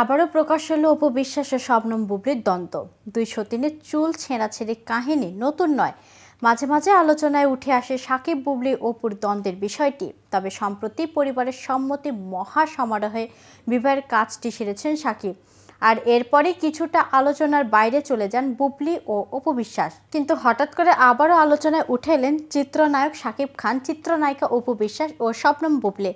আবারও প্রকাশ হলো অপবিশ্বাস ও শবনম বুবলির দ্বন্দ্ব দুই সতীনের চুল ছেঁড়াছেড়ি কাহিনী নতুন নয়। মাঝে মাঝে আলোচনায় উঠে আসে সাকিব বুবলি অপুর দ্বন্দ্বের বিষয়টি। তবে সম্প্রতি পরিবারের সম্মতি মহা সমারোহে বিবাহের কাজটি সেরেছেন সাকিব। আর এরপরে কিছুটা আলোচনার বাইরে চলে যান বুবলি ও অপবিশ্বাস কিন্তু হঠাৎ করে আবারও আলোচনায় উঠে এলেন চিত্রনায়ক সাকিব খান, চিত্রনায়িকা অপবিশ্বাস ও স্বপ্নম বুবলি।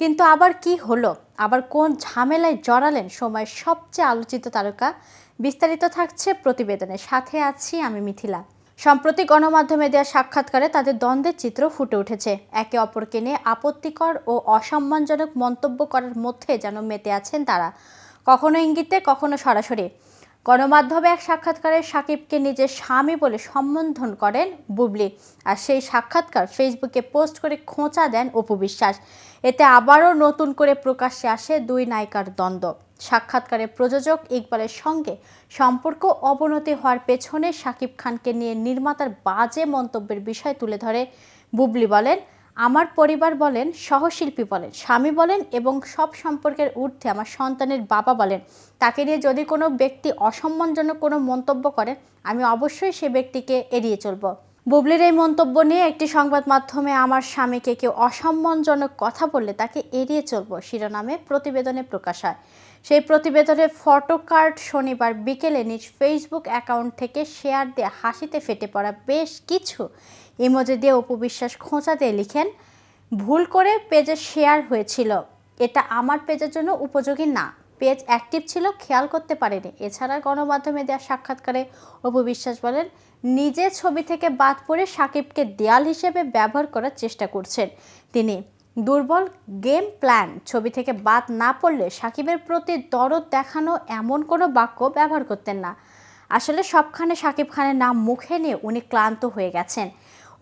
কিন্তু আবার কি হলো? আবার কোন ঝামেলায় জড়ালেন সময়ের সবচেয়ে আলোচিত তারকা? বিস্তারিত থাকছে প্রতিবেদনে। সাথে আছি আমি মিথিলা। সম্প্রতি গণমাধ্যমে দেওয়া সাক্ষাৎকারে তাদের দ্বন্দ্বের চিত্র ফুটে উঠেছে। একে অপরকে নিয়ে আপত্তিকর ও অসম্মানজনক মন্তব্য করার মধ্যে যেন মেতে আছেন তারা। কখনো ইঙ্গিতে, কখনো সরাসরি। গণমাধ্যমে এক সাক্ষাৎকারে সাকিবকে নিজের স্বামী বলে সম্বোধন করেন বুবলি। আর সেই সাক্ষাৎকার ফেসবুকে পোস্ট করে খোঁচা দেন অপু বিশ্বাস। এতে আবারও নতুন করে প্রকাশ্যে আসে দুই নায়িকার দ্বন্দ্ব। সাক্ষাৎকারে প্রযোজক ইকবালের সঙ্গে সম্পর্ক অবনতি হওয়ার পেছনে সাকিব খানকে নিয়ে নির্মাতার বাজে মন্তব্যের বিষয় তুলে ধরে বুবলি বলেন আমার পরিবার বলেন, সহশিল্পী বলেন, স্বামী বলেন এবং সব সম্পর্কের ঊর্ধ্বে আমার সন্তানের বাবা বলেন। তাকে নিয়ে যদি কোনো ব্যক্তি অসম্মানজনক কোনো মন্তব্য করেন আমি অবশ্যই সে ব্যক্তিকে এড়িয়ে চলব। বুবলির এই মন্তব্য নিয়ে একটি সংবাদ মাধ্যমে আমার স্বামীকে কেউ অসম্মানজনক কথা বললে তাকে এড়িয়ে চলব শিরোনামে প্রতিবেদনে প্রকাশ হয়। সেই প্রতিবেদনে ফটো কার্ড শনিবার বিকেলে নিজ ফেসবুক অ্যাকাউন্ট থেকে শেয়ার দিয়ে হাসিতে ফেটে পড়া বেশ কিছু ইমোজি দিয়ে উপবিশ্বাস খোঁচা দিয়ে লিখেন, ভুল করে পেজে শেয়ার হয়েছিল। এটা আমার পেজের জন্য উপযোগী না। পেজ অ্যাক্টিভ ছিল, খেয়াল করতে পারেনি। এছাড়া গণমাধ্যমে দেওয়া সাক্ষাৎকারে অপবিশ্বাস বলেন নিজে ছবি থেকে বাদ পড়ে সাকিবকে দেয়াল হিসেবে ব্যবহার করার চেষ্টা করছেন তিনি। দুর্বল গেম প্ল্যান ছবি থেকে বাদ না পড়লে সাকিবের প্রতি দরদ দেখানো এমন কোনো বাক্য ব্যবহার করতেন না। আসলে সবখানে সাকিব খানের নাম মুখে নিয়ে উনি ক্লান্ত হয়ে গেছেন।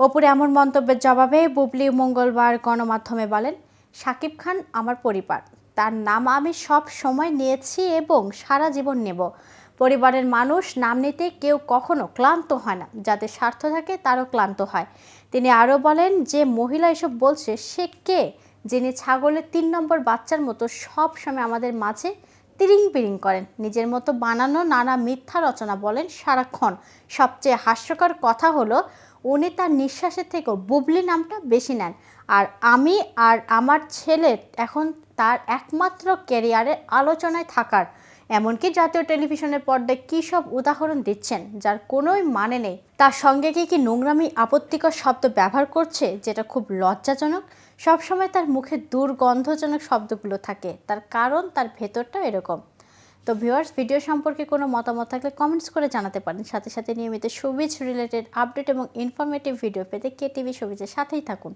ওপরে এমন মন্তব্যের জবাবে বুবলি মঙ্গলবার গণমাধ্যমে বলেন, সাকিব খান আমার পরিবার। তার নাম আমি সব সময় নিয়েছি এবং সারা জীবন নেব। পরিবারের মানুষ নাম নিতে কেউ কখনো ক্লান্ত হয় না যাদের স্বার্থ থাকে তারও ক্লান্ত হয়। তিনি আরও বলেন যে, মহিলা এসব বলছে, সে কে? যিনি ছাগলের তিন নম্বর বাচ্চার মতো সব সময় আমাদের মাঝে তিরিং পিরিং করেন। নিজের মতো বানানো নানা মিথ্যা রচনা বলেন সারাক্ষণ। সবচেয়ে হাস্যকর কথা হলো উনি তার নিঃশ্বাসের থেকেও বুবলি নামটা বেশি নেন। আর আমি আর আমার ছেলে এখন তার একমাত্র ক্যারিয়ারের আলোচনায় থাকার। এমনকি জাতীয় টেলিভিশনের পর্দায় কী সব উদাহরণ দিচ্ছেন, যার কোনোই মানে নেই। তার সঙ্গে কি কি নোংরামি, আপত্তিকর শব্দ ব্যবহার করছে, যেটা খুব লজ্জাজনক? সবসময় তার মুখে দুর্গন্ধজনক শব্দগুলো থাকে। তার কারণ তার ভেতরটা এরকম। তো ভিউয়ার্স ভিডিও সম্পর্কে কোনো মতামত থাকলে কমেন্টস করে জানাতে পারেন। সাথে সাথে নিয়মিত সবিজ রিলেটেড আপডেট এবং ইনফরমেটিভ ভিডিও পেতে কে টিভি সবিজের সাথেই থাকুন।